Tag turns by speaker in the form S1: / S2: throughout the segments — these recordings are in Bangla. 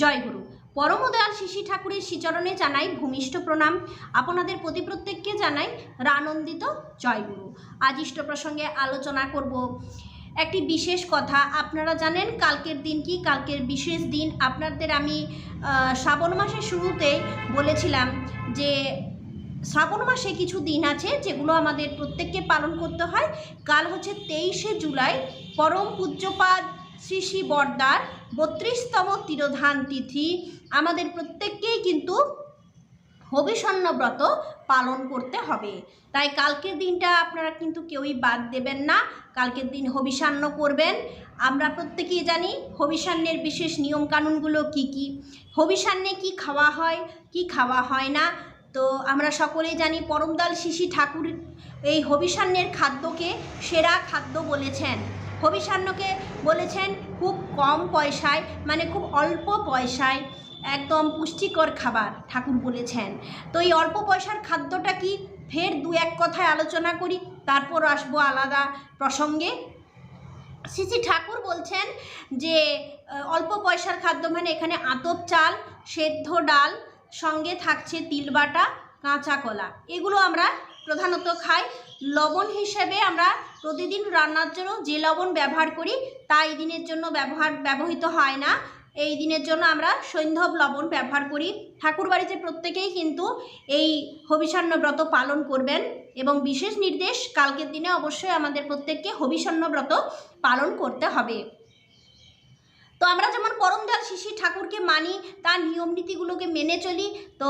S1: জয়গুরু পরমদয়াল শিশি ঠাকুরের শ্রীচরণে জানাই ভূমিষ্ঠ প্রণাম। আপনাদের প্রতি প্রত্যেককে জানাই রানন্দিত জয়গুরু আজ ইষ্ট প্রসঙ্গে আলোচনা করব একটি বিশেষ কথা। আপনারা জানেন কালকের দিন কি? কালকের বিশেষ দিন। আপনাদের আমি শ্রাবণ মাসের শুরুতে বলেছিলাম যে শ্রাবণ মাসে কিছু দিন আছে যেগুলো আমাদের প্রত্যেককে পালন করতে হয়। কাল হচ্ছে তেইশে জুলাই। পরম পূজ্যপাদ শ্রী শ্রী বর্দার বত্রিশতম তিরোধান তিথি। আমাদের প্রত্যেককেই কিন্তু হবিষণ্য ব্রত পালন করতে হবে। তাই কালকের দিনটা আপনারা কিন্তু কেউই বাদ দেবেন না। কালকের দিন হবিষান্ন করবেন। আমরা প্রত্যেকেই জানি হবিষান্নের বিশেষ নিয়মকানুনগুলো কি কি। হবিষান্নে কি খাওয়া হয়, কি খাওয়া হয় না? তো আমরা সকলেই জানি পরমদাল শিশি ঠাকুর এই হবিষান্নের খাদ্যকে সেরা খাদ্য বলেছেন। হবিষান্নকে বলেছেন খুব কম পয়সায় মানে খুব অল্প পয়সায় একদম পুষ্টিকর খাবার, ঠাকুর বলেছেন। তো এই অল্প পয়সার খাদ্যটা কি ফের দু এক কথায় আলোচনা করি? তারপর আসব আলাদা প্রসঙ্গে। শ্রী ঠাকুর বলছেন যে অল্প পয়সার খাদ্য মানে এখানে আতপ চাল, সেদ্ধ ডাল, সঙ্গে থাকছে তিলবাটা, কাঁচা কলা। এগুলো আমরা প্রধানত খাই লবণ হিসেবে আমরা প্রতিদিন রান্নার জন্য যে লবণ ব্যবহার করি, তা এই দিনের জন্য ব্যবহার, ব্যবহৃত হয় না। এই দিনের জন্য আমরা সৈন্ধব লবণ ব্যবহার করি। ঠাকুর বাড়িতে প্রত্যেকেই কিন্তু এই হবিষান্ন ব্রত পালন করবেন এবং বিশেষ নির্দেশ, কালকের দিনে অবশ্যই আমাদের প্রত্যেককে হবিষান্ন ব্রত পালন করতে হবে। তো আমরা যেমন পরমদাল শিশি ঠাকুরকে মানি তার নিয়ম নীতিগুলোকে মেনে চলি। তো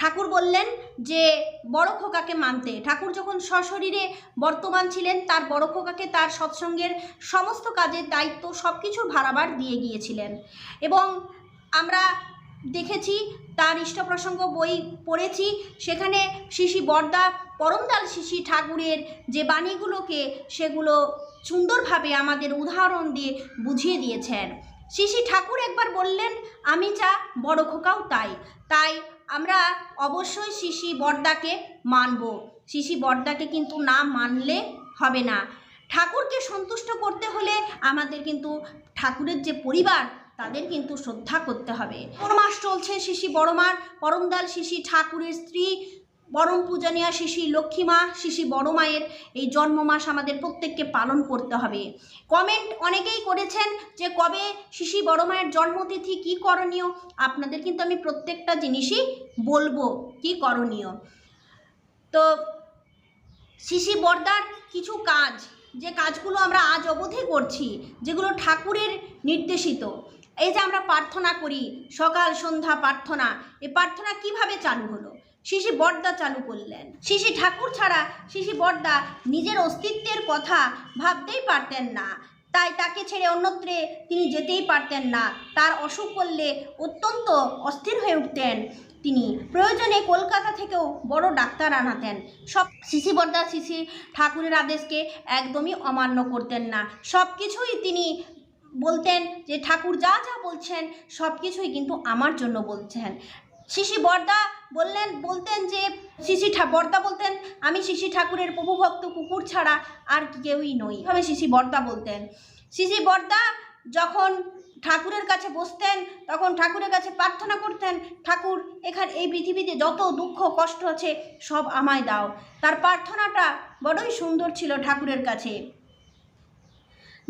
S1: ঠাকুর বললেন যে, বড় খোকাকে মানতে। ঠাকুর যখন সশরীরে বর্তমান ছিলেন, তার বড় খোকাকে তার সৎসঙ্গের সমস্ত কাজের দায়িত্ব সব কিছুর ভাড়াবার দিয়ে গিয়েছিলেন। এবং আমরা দেখেছি, তার ইষ্টপ্রসঙ্গ বই পড়েছি, সেখানে শিশি বর্দা, পরমদাল শিশি ঠাকুরের যে বাণীগুলোকে সেগুলো সুন্দরভাবে আমাদের উদাহরণ দিয়ে বুঝিয়ে দিয়েছেন। শিশি ঠাকুর একবার বললেন, আমি চা বড় খোকাও তাই। তাই আমরা অবশ্যই শিশি বর্দাকে মানব। শিশি বর্দাকে কিন্তু না মানলে হবে না। ঠাকুরকে সন্তুষ্ট করতে হলে আমাদের কিন্তু ঠাকুরের যে পরিবার, তাদের কিন্তু শ্রদ্ধা করতে হবে। পরমাস চলছে শিশি বড়মার পরমদাল শিশি ঠাকুরের স্ত্রী পরম পূজনীয়া শিশি লক্ষ্মীমা শিশি বড় মায়ের এই জন্ম মাস আমাদের প্রত্যেককে পালন করতে হবে। কমেন্ট অনেকেই করেছেন যে কবে শিশি বড় মায়ের জন্মতিথি কী করণীয়? আপনাদের কিন্তু আমি প্রত্যেকটা জিনিসই বলব কি করণীয়। তো শিশি বর্দার কিছু কাজ, যে কাজগুলো আমরা আজ অবধি করছি, যেগুলো ঠাকুরের নির্দেশিত। এই যে আমরা প্রার্থনা করি, সকাল, সন্ধ্যা প্রার্থনা এই প্রার্থনা কীভাবে চালু হলো? শিশি বর্দা চালু করলেন। শিশি ঠাকুর ছাড়া শিশি বর্দা নিজের অস্তিত্বের কথা ভাবতেই পারতেন না। তাই তাকে ছেড়ে অন্যত্রে তিনি যেতেই পারতেন না। তার অসুখ করলে অত্যন্ত অস্থির হয়ে উঠতেন। তিনি প্রয়োজনে কলকাতা থেকেও বড় ডাক্তার আনাতেন। সব শিশি বর্দা শিশি ঠাকুরের আদেশকে একদমই অমান্য করতেন না। সব কিছুই তিনি বলতেন যে, ঠাকুর যা যা বলছেন সব কিছুই কিন্তু আমার জন্য বলছেন। শিশি বর্দা বললেন, বলতেন যে, শিশি বর্দা বলতেন, আমি শিশি ঠাকুরের প্রভুভক্ত কুকুর ছাড়া আর কেউই নই। এভাবে শিশি বর্দা বলতেন। শিশি বর্দা যখন ঠাকুরের কাছে বসতেন, তখন ঠাকুরের কাছে প্রার্থনা করতেন, ঠাকুর, এখানে, এই পৃথিবীতে যত দুঃখ, কষ্ট আছে সব আমায় দাও। তার প্রার্থনাটা বড়ই সুন্দর ছিল ঠাকুরের কাছে।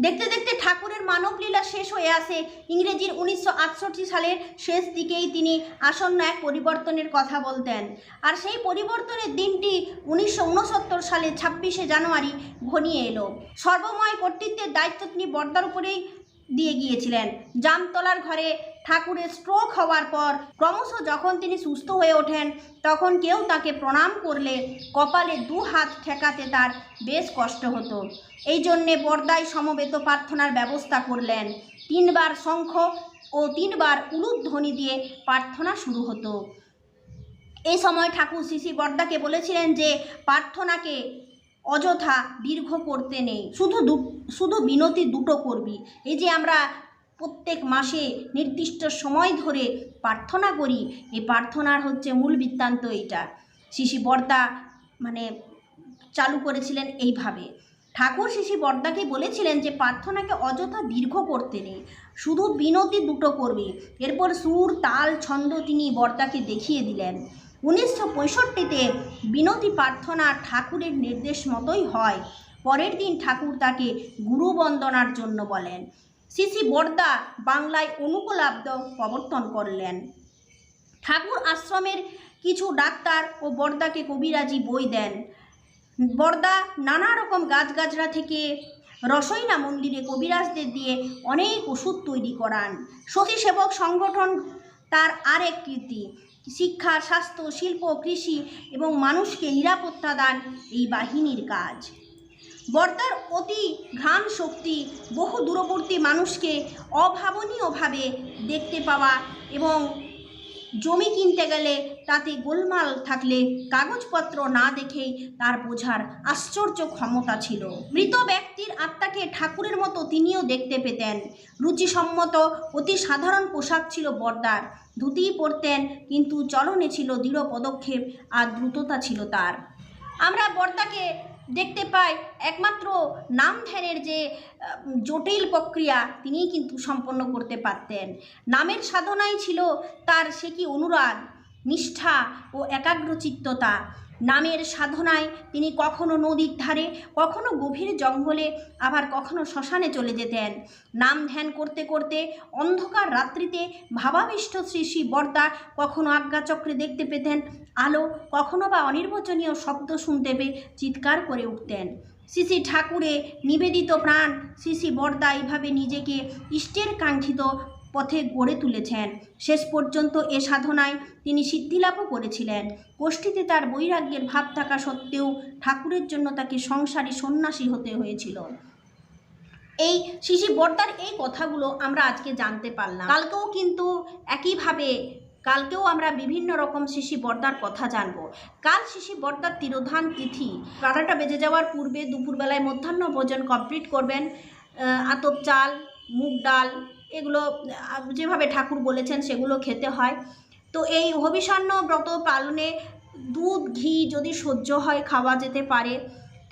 S1: দেখতে দেখতে ঠাকুরের মানবলীলা শেষ হয়ে আসে। ইংরেজির উনিশশো আটষট্টি সালের শেষ দিকেই তিনি আসন্ন এক পরিবর্তনের কথা বলতেন। আর সেই পরিবর্তনের দিনটি উনিশশো উনসত্তর সালে ছাব্বিশে জানুয়ারি ঘনিয়ে এলো। সর্বময় কর্তৃত্বের দায়িত্ব তিনি বর্দার উপরেই দিয়ে গিয়েছিলেন। জামতলার ঘরে ঠাকুরের স্ট্রোক হওয়ার পর ক্রমশ যখন তিনি সুস্থ হয়ে ওঠেন, তখন কেউ তাকে প্রণাম করলে কপালে দু হাত ঠেকাতে তার বেশ কষ্ট হতো। এই জন্যে বর্দায় সমবেত প্রার্থনার ব্যবস্থা করলেন। তিনবার শঙ্খ ও তিনবার উলুধ্বনি দিয়ে প্রার্থনা শুরু হতো। এই সময় ঠাকুর শিশি বর্দাকে বলেছিলেন যে, প্রার্থনাকে অযথা দীর্ঘ করতে নেই, শুধু শুধু বিনতি দুটো করবি। এই যে আমরা প্রত্যেক মাসে নির্দিষ্ট সময় ধরে প্রার্থনা করি। এই প্রার্থনার হচ্ছে মূল বৃত্তান্ত এইটা। শিশি বর্দা মানে চালু করেছিলেন এইভাবে। ঠাকুর শিশি বর্দাকে বলেছিলেন যে, প্রার্থনাকে অযথা দীর্ঘ করতে নেই, শুধু বিনতি দুটো করবে। এরপর সুর, তাল, ছন্দ তিনি বর্দাকে দেখিয়ে দিলেন। উনিশশো পঁয়ষট্টিতে বিনতি প্রার্থনা ঠাকুরের নির্দেশ মতোই হয়। পরের দিন ঠাকুর তাকে গুরু বন্দনার জন্য বলেন। শ্রী বর্দা বাংলায় অনুকূলাব্দ প্রবর্তন করলেন। ঠাকুর আশ্রমের কিছু ডাক্তার ও বর্দাকে কবিরাজি বই দেন। বর্দা নানা রকম গাছগাছরা থেকে রসইনা মন্দিরে কবিরাজদের দিয়ে অনেক ওষুধ তৈরি করান। সখী সেবক সংগঠন তার আরেক কীর্তি শিক্ষা, স্বাস্থ্য, শিল্প, কৃষি এবং মানুষকে নিরাপত্তা দান এই বাহিনীর কাজ। বর্দার অতি ঘ্রাণ শক্তি বহু দূরবর্তী মানুষকে অভাবনীয়ভাবে দেখতে পাওয়া এবং জমি কিনতে গেলে তাতে গোলমাল থাকলে কাগজপত্র না দেখেই তার বোঝার আশ্চর্য ক্ষমতা ছিল। মৃত ব্যক্তির আত্মাকে ঠাকুরের মতো তিনিও দেখতে পেতেন। রুচিসম্মত, অতি সাধারণ পোশাক ছিল বর্দার। ধুতি পরতেন, কিন্তু চলনে ছিল দৃঢ় পদক্ষেপ আর দ্রুততা ছিল তার। আমরা বর্দাকে দেখতে পাই একমাত্র নাম ধ্যানের যে জটিল প্রক্রিয়া, তিনিই কিন্তু সম্পন্ন করতে পারতেন। নামের সাধনাই ছিল তার সে কি অনুরাগ, নিষ্ঠা ও একাগ্রচিত্ততা। নামের সাধনায় তিনি কখনো নদীর ধারে, কখনো গভীর জঙ্গলে, আবার কখনো শ্মশানে চলে যেতেন। নাম ধ্যান করতে করতে অন্ধকার রাত্রিতে ভাবাবিষ্ট শ্রী শ্রী বর্দা কখনো আজ্ঞাচক্রে দেখতে পেতেন, আলো কখনো বা অনির্বচনীয় শব্দ শুনতে পেয়ে চিৎকার করে উঠতেন। শ্রী ঠাকুরে নিবেদিত প্রাণ শ্রী বর্দা এইভাবে নিজেকে ইষ্টের কাঙ্ক্ষিত পথে গড়ে তুলেছেন। শেষ পর্যন্ত এ সাধনায় তিনি সিদ্ধিলাভও করেছিলেন। গোষ্ঠীতে তার বৈরাগ্যের ভাব থাকা সত্ত্বেও ঠাকুরের জন্য তাকে সংসারী সন্ন্যাসী হতে হয়েছিল। এই শিশি বর্দার এই কথাগুলো আমরা আজকে জানতে পারলাম। কালকেও কিন্তু একইভাবে কালকেও আমরা বিভিন্ন রকম শিশি বর্দার কথা জানব। কাল শিশি বর্দার তিরোধান তিথি। বারোটা বেজে যাওয়ার পূর্বে দুপুরবেলায় মধ্যাহ্ন ভোজন কমপ্লিট করবেন আতপ চাল, মুগ ডাল এগুলো যেভাবে ঠাকুর বলেছেন সেগুলো খেতে হয়। তো এই হবিষান্ন ব্রত পালনে দুধ, ঘি যদি সহ্য হয় খাওয়া যেতে পারে।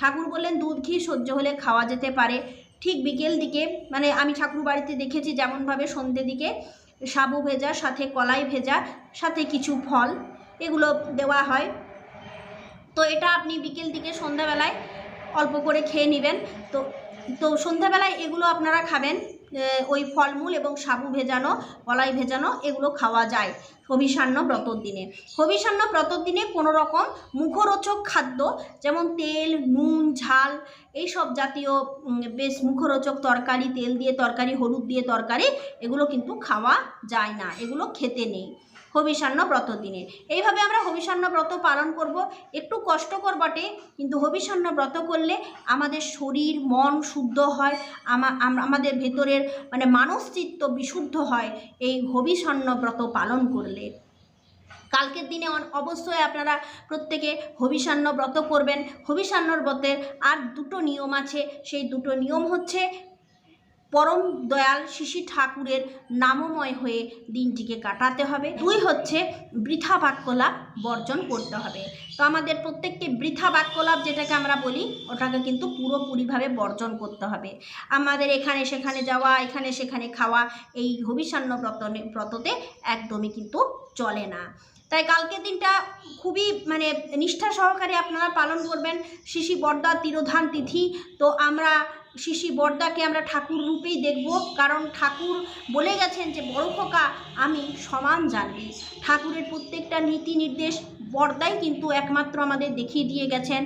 S1: ঠাকুর বললেন, দুধ, ঘি সহ্য হলে খাওয়া যেতে পারে। ঠিক বিকেল দিকে মানে আমি ঠাকুর বাড়িতে দেখেছি যেমনভাবে সন্ধ্যে দিকে সাবু ভেজা, সাথে কলাই ভেজা, সাথে কিছু ফল এগুলো দেওয়া হয়। তো এটা আপনি বিকেল দিকে সন্ধ্যাবেলায় অল্প করে খেয়ে নেবেন। তো তো সন্ধ্যাবেলায় এগুলো আপনারা খাবেন। ওই ফলমূল এবং সাবু ভেজানো, কলাই ভেজানো এগুলো খাওয়া যায় হবিষান্ন ব্রতর দিনে। হবিষান্ন ব্রতর দিনে কোনো রকম মুখরোচক খাদ্য যেমন তেল, নুন, ঝাল এইসব জাতীয় বেশ মুখরোচক তরকারি, তেল দিয়ে তরকারি, হলুদ দিয়ে তরকারি, এগুলো কিন্তু খাওয়া যায় না। এগুলো খেতে নেই। হবিষান্ন ব্রত দিনে এইভাবে আমরা হবিষান্ন ব্রত পালন করব। একটু কষ্টকর বটে, কিন্তু হবিষান্ন ব্রত করলে আমাদের শরীর, মন শুদ্ধ হয় আমাদের ভেতরের মানে মানসচিত্ত বিশুদ্ধ হয়, এই হবিষান্ন ব্রত পালন করলে। কালকের দিনে অবশ্যই আপনারা প্রত্যেকে হবিষান্ন ব্রত করবেন। হবিষান্নর ব্রতের আর দুটো নিয়ম আছে। সেই দুটো নিয়ম হচ্ছে পরম দয়াল শিশি ঠাকুরের নামময় হয়ে দিনটিকে কাটাতে হবে। দুই হচ্ছে বৃথা বাক্যলাভ বর্জন করতে হবে। তো আমাদের প্রত্যেককে বৃথা বাক্যলাভ যেটাকে আমরা বলি, ওটাকে কিন্তু পুরোপুরিভাবে বর্জন করতে হবে। আমাদের এখানে সেখানে যাওয়া, এখানে সেখানে খাওয়া, এই হবিষান্ন ব্রত ব্রততে একদমই কিন্তু চলে না। তাই কালকের দিনটা খুবই মানে নিষ্ঠা সহকারে আপনারা পালন করবেন। শিশি বর্দা তিরোধান তিথি, তো আমরা শিশি বর্দাকে আমরা ঠাকুর রূপেই দেখব। কারণ ঠাকুর বলে গেছেন যে, বড় খোকা, আমি সমান জানবি। ঠাকুরের প্রত্যেকটা নীতি নির্দেশ বর্দাই কিন্তু একমাত্র আমাদের দেখিয়ে দিয়ে গেছেন।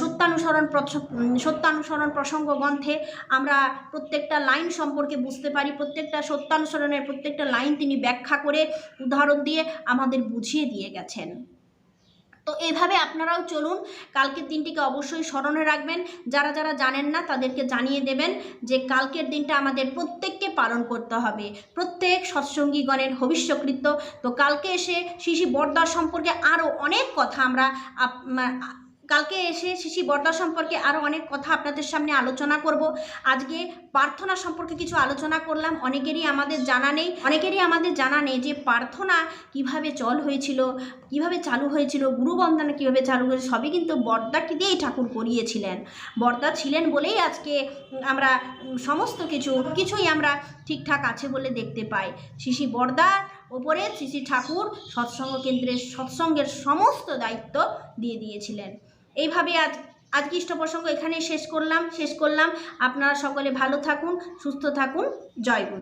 S1: সত্যানুসরণ সত্যানুসরণ প্রসঙ্গ গ্রন্থে আমরা প্রত্যেকটা লাইন সম্পর্কে বুঝতে পারি, প্রত্যেকটা সত্যানুসরণের প্রত্যেকটা লাইন তিনি ব্যাখ্যা করে উদাহরণ দিয়ে আমাদের বুঝিয়ে দিয়ে গেছেন। তো এভাবে আপনারাও চলুন কালকের দিনটিকে অবশ্যই স্মরণে রাখবেন। যারা যারা জানেন না, তাদেরকে জানিয়ে দেবেন যে কালকের দিনটা আমাদের প্রত্যেককে পালন করতে হবে। প্রত্যেক সৎসঙ্গীগণের ভবিষ্যকৃত্য। তো কালকে এসে শিশি বর্দার সম্পর্কে আরও অনেক কথা আমরা কালকে এসে শিশি বর্দা সম্পর্কে আরও অনেক কথা আপনাদের সামনে আলোচনা করব। আজকে প্রার্থনা সম্পর্কে কিছু আলোচনা করলাম। অনেকেরই আমাদের জানা নেই। অনেকেরই আমাদের জানা নেই যে প্রার্থনা কীভাবে চল হয়েছিল, কীভাবে চালু হয়েছিল, গুরু বন্দনা কীভাবে চালু হয়েছিল, সবই কিন্তু বর্দাকে দিয়েই ঠাকুর করিয়েছিলেন। বর্দা ছিলেন বলেই আজকে আমরা সমস্ত কিছু, কিছুই আমরা ঠিকঠাক আছে বলে দেখতে পাই। শিশি বর্দার ওপরে শ্রী ঠাকুর সৎসঙ্গ কেন্দ্রের সৎসঙ্গের সমস্ত দায়িত্ব দিয়ে দিয়েছিলেন। এইভাবে আজ, আজকে ইষ্ট প্রসঙ্গ এখানেই শেষ করলাম শেষ করলাম। আপনারা সকলে ভালো থাকুন, সুস্থ থাকুন। জয় গুরু।